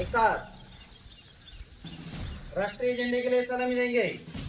एक साथ. राष्ट्रीय झंडे के लिए सलामी देंगे.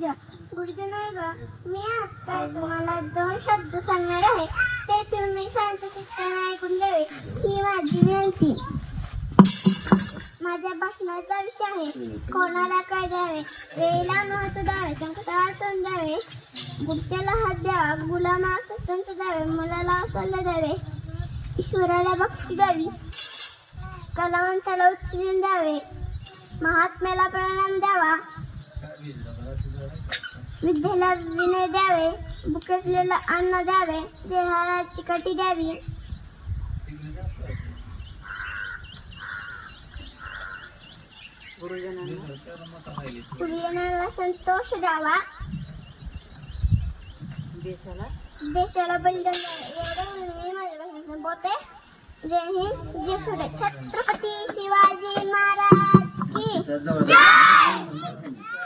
मासपूज्य गुरुजनांग मी आज काय तुम्हाला दोन शब्द सांगणार आहे. ते तुम्ही शांत चित्ताने ऐकून घ्यावे. ही माझी विनंती. माझ्या भाषणाचा विषय आहे. कोणाला काय द्यावे? वेळेला महत्त्व द्यावे संकटाला सण द्यावे. गुप्त्याला हात द्यावा गुलामा स्वतंत्र द्यावे मुलाला सल्ला द्यावे. ईश्वराला भक्ती द्यावी. कलावंताला उत्तीर्ण द्यावे. महात्म्याला प्रणाम द्यावा. विद्येला विनय द्यावे भुकेसलेला अन्न द्यावे देहाला चिकटी द्यावी. गुरुजनांना संतोष द्यावा. देशाला? बलिदान द्यावे. एवढं माझ्या जय हिंद जय सुरेश छत्रपती शिवाजी महाराज की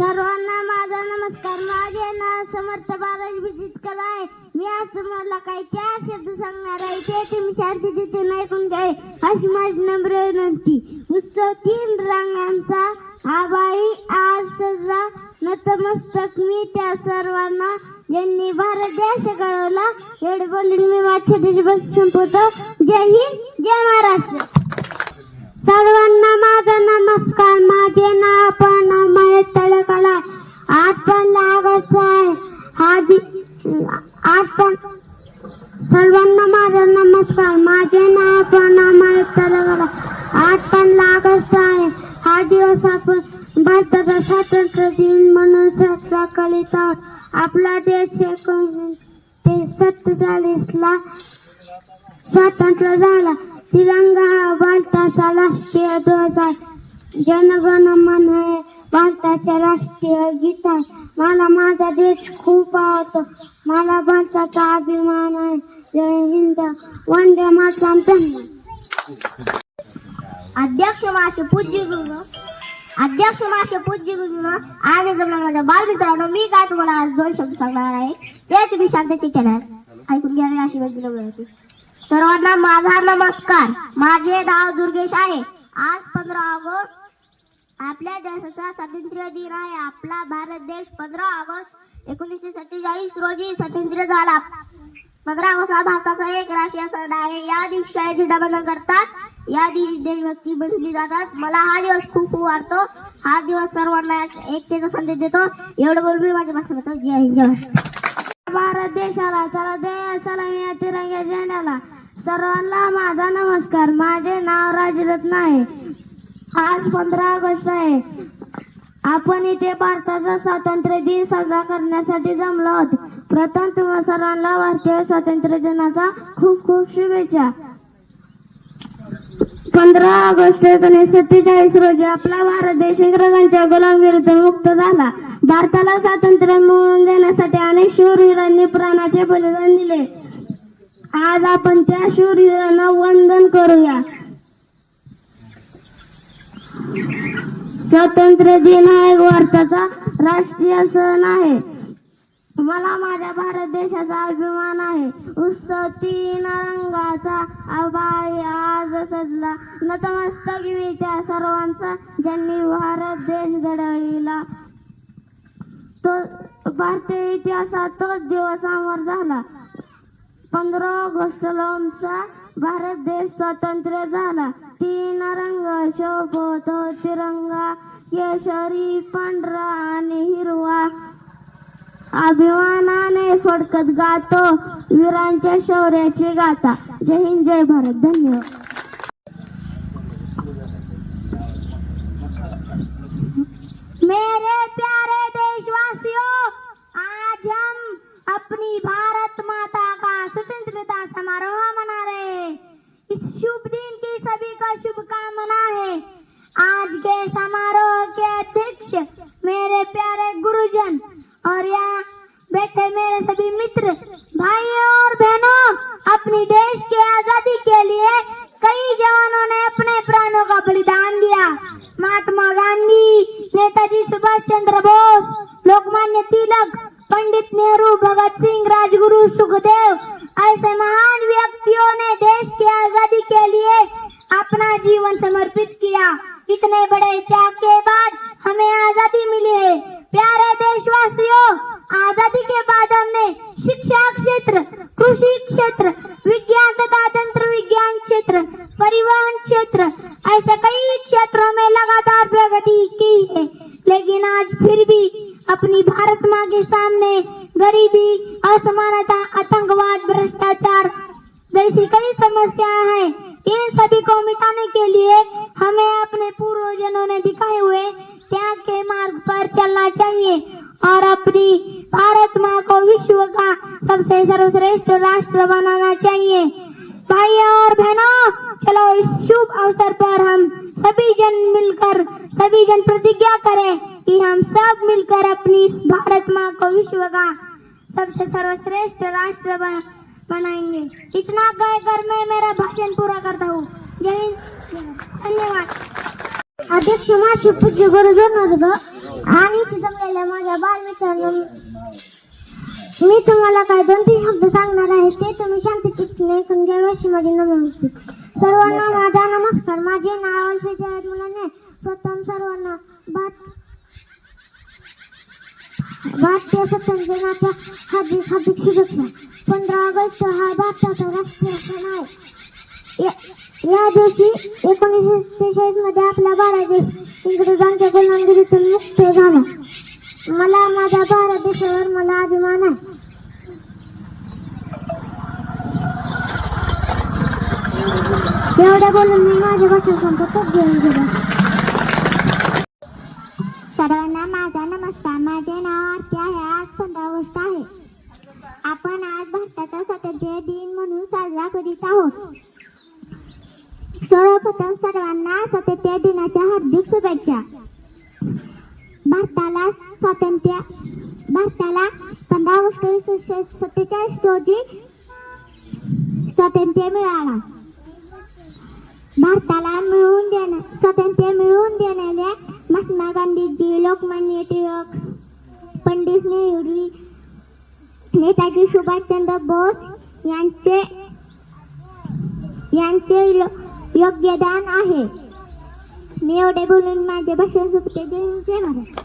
सर्वांना माझा नमस्कार. माझे नाव समर्थ बालाजी विजितकर आहे. मी आज तुम्हाला काही चार शब्द सांगणार आहे. ते तुम्ही चार शब्दातून ऐकून घ्यावे अशी माझी नम्र विनंती. उत्सव तीन रंगांचा. आबाळी आज सजला. नतमस्तक. मी त्या सर्वांना ज्यांनी भारत देश घडवला एवढे बोलून मी माझ्या छोटीशी बस संपवतो जय हिंद जय महाराष्ट्र. सर्वांना माझा नमस्कार. माझे नाव पण तळकला आठ पण ऑगस्ट आहे. हा दि आठ पण सर्वांना माझा नमस्कार. माझे नाव पण तळकला आठ पण ऑगस्ट आहे. हा दिवस आपण भारताचा स्वातंत्र्य दिन म्हणून साजरा करीत आहोत. आपला देश एकोणीसशे सत्तेचाळीस ला स्वातंत्र्य झाला. तिरंगा हा भारताचा राष्ट्रीय ध्वज आहे. जनगण मन हे भारताचे राष्ट्रीय गीत आहे. मला माझा देश खूप आवडतो. मला भारताचा अभिमान आहे. जय हिंद. वंदे मातरम. अध्यक्ष माझे पूज्य गुरु. अध्यक्ष माझे पूज्य गुरु. आणि जमला माझ्या बालमित्रांनो मी काय तुम्हाला आज दोन शब्द सांगणार आहे? ते तुम्ही शांतची केल्यात ऐकून घ्यावे अशी माझी सर्वांना माझा नमस्कार. माझे नाव दुर्गेश आहे. आज पंधरा ऑगस्ट आपल्या देशाचा स्वातंत्र्य दिन आहे. आपला भारत देश पंधरा ऑगस्ट एकोणीसशे सत्तेचाळीस रोजी स्वातंत्र्य झाला. पंधरा ऑगस्ट हा भारताचा एक राष्ट्रीय सण आहे. या दिवशी शाळेत झेंडाबंधन करतात. या दिवशी देशभक्ती बसली जातात. मला हा दिवस खूप खूप वाटतो हा दिवस सर्वांना एकतेचा संदेश देतो. एवढं बोलून मी माझ्या भाषण जय हिंद जय भारत देशाला चला दे सलामी या तिरंग्या झेंड्याला. सर्वांना माझा नमस्कार. माझे नाव राजरत्न आहे आज पंधरा ऑगस्ट आहे. आपण इथे भारताचा स्वातंत्र्य दिन साजरा करण्यासाठी जमलो आहोत. प्रथम तुम्हा सर्वांना भारतीय स्वातंत्र्य दिनाचा खूप खूप शुभेच्छा. पंधरा ऑगस्ट एकोणीसशे सत्तेचाळीस रोजी आपला भारत देश इंग्रजांच्या गुलामगिरीतून मुक्त झाला. भारताला स्वातंत्र्य मिळवून देण्यासाठी अनेक शूरवीरांनी प्राणाचे बलिदान दिले. आज आपण त्या शूरवीरांना वंदन करूया. स्वातंत्र्य दिन हा एक भारताचा राष्ट्रीय सण आहे. मला माझ्या भारत देशाचा अभिमान आहे. उत्सव तीन रंगाचा अभाय आज सजला. नतमस्तक मी त्या सर्वांचा ज्यांनी भारत देश घडविला. तो भारतीय इतिहासात तोच दिवस अमर झाला. पंधरा ऑगस्ट लोमचा भारत देश स्वतंत्र झाला. तीन रंग शोभतो तिरंगा केशरी पांढरा आणि हिरवा. अभिमानाने फडकत गातो वीरांच्या शौर्याची गाथा. जय हिंद, जय भारत. धन्यवाद. मेरे प्यारे देशवासियों, आज हम अपनी भारत माता का स्वतंत्रता समारोह मना रहे हैं। इस शुभ दिन की सभी का शुभकामना है। आज के समारोह के अध्यक्ष मेरे प्यारे गुरुजन और यहाँ बैठे मेरे सभी मित्र, भाइयों और बहनों, अपनी देश की आज़ादी के लिए कई जवानों ने अपने प्राणों का बलिदान दिया। महात्मा गांधी, नेताजी सुभाष चंद्र बोस, लोकमान्य तिलक, पंडित नेहरू, भगत सिंह, राजगुरु सुखदेव, ऐसे महान व्यक्तियों ने देश की आज़ादी के लिए अपना जीवन समर्पित किया। इतने बड़े त्याग के बाद हमें आज़ादी मिली है। प्यारे देशवासियों आजादी के बाद हमने शिक्षा क्षेत्र कृषी क्षेत्र विज्ञान तथा अपनी इस भारत माँ को विश्व का सबसे सर्वश्रेष्ठ राष्ट्र बना बनाएंगे. इतना कहकर मैं मेरा भाषण पूरा करता हूँ. जय हिंद. धन्यवाद. अध्यक्ष माझे पूज्य गुरुजन आणि जमलेल्या माझ्या बालमित्रांनो मी तुम्हाला काय दोन तीन शब्द सांगणार आहे ते तुम्ही शांतचित्तीने ऐकून घ्यावे अशी माझी नम्र सर्वांना माझा नमस्कार. माझे नाव अल्फे जयद मुलाने प्रथम सर्वांना भात भारतीय स्वतंत्र दिनाच्या हार्दिक हार्दिक शुभेच्छा पंधरा ऑगस्ट हा भारताचा राष्ट्रीय सण आहे या- या दिवशी एकोणीसशे सेहेचाळीसमध्ये आपला भारत देश इंग्रजांच्या गुलामगिरीतून मुक्त झाला. मला माझ्या भारत देशावर मला अभिमान आहे. एवढ्या बोलून मी माझ्या भाषण संपत घेऊन गेलो. गोष्ट आहे. आपण आज भारताचा स्वातंत्र्य दिन म्हणून साजरा करीत आहोत. सर्वप्रथम सर्वांना स्वातंत्र्य दिनाच्या हार्दिक शुभेच्छा. भारताला स्वातंत्र्य भारताला पंधरा ऑगस्ट एकोणीसशे सत्तेचाळीस रोजी स्वातंत्र्य मिळाला. भारताला मिळवून देण्या स्वातंत्र्य मिळवून देणाऱ्या महात्मा गांधीजी लोकमान्य टिळक पंडित नेहरू नेताजी सुभाषचंद्र बोस यांचे यांचे योगदान आहे. मी एवढे बोलून माझे भाषण सुटते. जय महाराज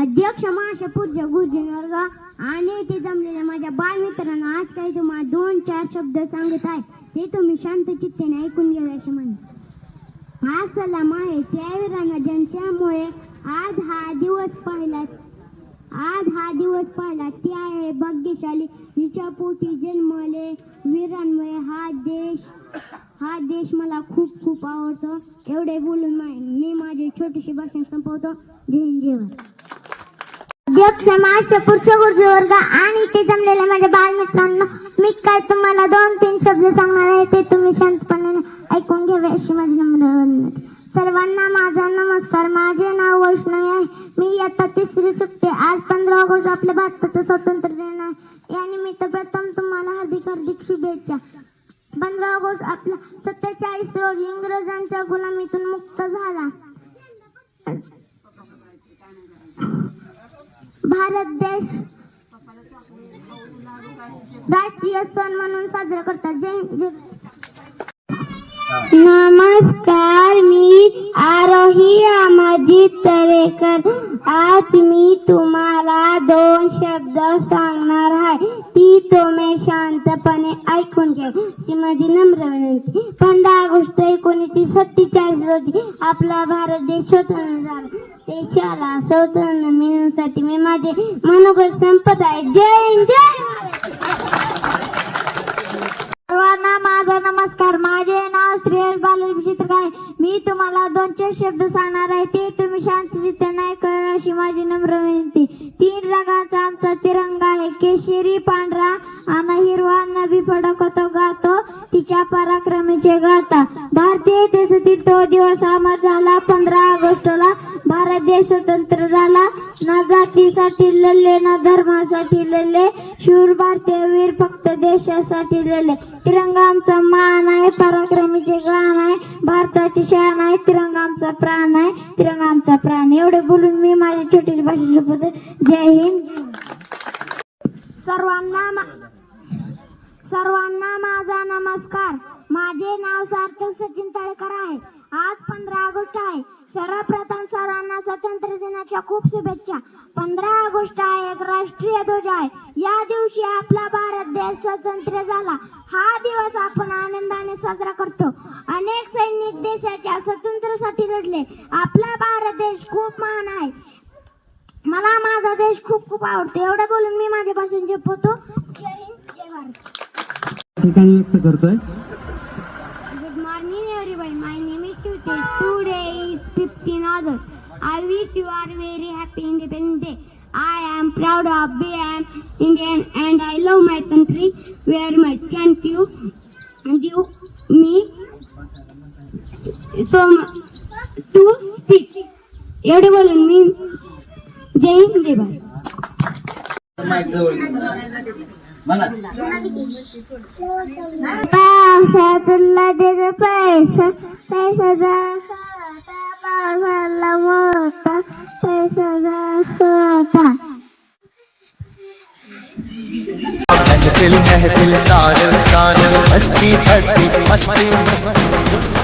अध्यक्ष महाशय पूज्य गुरुजन वर्ग आणि ते जमलेल्या माझ्या बालमित्रांना आज काही तुम्हाला दोन चार शब्द सांगत आहे. ते तुम्ही शांत चित्तेने ऐकून घ्यावे असे म्हणे हा सलाम आहे. त्या वीरांना ज्यांच्यामुळे आज हा दिवस पाहिला आज हा दिवस पाहिला. ती आहे भाग्यशाली. हिच्या पोटी जन्मले वीरांमुळे हा देश हा देश मला खूप खूप आवडतो. एवढे बोलून मी माझे छोटेसे भाषण संपवतो. अध्यक्ष महाराष्ट्र पुढच्या गुरुजी वर्ग आणि ते जमलेल्या माझ्या बालमित्रांना मी काय तुम्हाला दोन तीन शब्द सांगणार आहे ते तुम्ही शांतपणे ऐकून घ्यावे अशी माझी नम्र विनंती. सर्वांना माझा नमस्कार. माझे नाव वैष्णवी आहे. मी इयत्ता तिसरी सुटते आज पंधरा ऑगस्ट आपल्या भारताचं स्वातंत्र्य दिन आहे. या निमित्त प्रथम तुम्हाला हार्दिक हार्दिक शुभेच्छा. पंधरा ऑगस्ट आपला सत्तेचाळीस रोजी इंग्रजांच्या गुलामीतून मुक्त झाला. भारत देश राष्ट्रीय सण म्हणून साजरा करतात. जय जय नमस्कार मी आरोही अमजित तरेकर. आज मी तुम्हाला दोन शब्द सांगणार आहे. ती तुम्ही शांतपणे ऐकून घ्या. अशी माझी नम्र विनंती. पंधरा ऑगस्ट एकोणीसशे सत्तेचाळीस रोजी आपला भारत देश स्वतंत्र झाला. देशाला स्वतंत्र मिळवण्यासाठी मी माझे मनोगत संपत आहे. जय जय सर्वांना माझा नमस्कार. माझे नाव श्रेयस विचित्र काय मी तुम्हाला दोन चार शब्द सांगणार आहे. ते तुम्ही शांतचित्त नाही करा अशी माझी नम्र विनंती. तीन रंगाचा आमचा तिरंगा आहे. केशरी पांढरा आणि हिरवा. नवी फडकतो गातो. तिच्या पराक्रमीचे गाता. भारतीय देशातील तो दिवस अमर झाला. पंधरा ऑगस्टला भारत देश स्वतंत्र झाला. ना जातीसाठी लढले ना धर्मासाठी लढले. शूर भारतीय वीर फक्त देशासाठी लढले. तिरंगा आमचा मान आहे पराक्रमीचे गाण आहे भारताची शान आहे तिरंगा आमचा प्राण आहे तिरंगा आमचा प्राण एवढे बोलून मी माझी छोटी भाषा जय हिंद. सर्वांना मा- सर्वांना माझा नमस्कार. माझे नाव सार्थक सचिन तळेकर आहे. आज पंधरा ऑगस्ट आहे. सर्वप्रथम सर्वांना स्वातंत्र्य दिनाच्या खूप शुभेच्छा. पंधरा ऑगस्ट हा एक राष्ट्रीय ध्वज आहे. या दिवशी आपला भारत देश स्वतंत्र झाला. हा दिवस आपण आनंदाने साजरा करतो. अनेक सैनिक देशाच्या स्वातंत्र्यासाठी लढले. आपला भारत देश खूप महान आहे. मला माझा देश खूप खूप आवडतो. एवढं बोलून मी माझ्या भाषण जपवतो जय हिंद जय भारत. ठिकाणी व्यक्त करतोय. name is Shruti. Today is 15 August. I wish you are very happy Independence Day. I am proud of being an Indian and I love my country very much. Thank you. And you, me, so much to speak. एवढे बोलून मी जय हिंद जय भारत पावसातला त्याचा पैसा पैसा पावसाला मोठा पैसा महफिल सानल सानल मस्ती फस्ती मस्ती.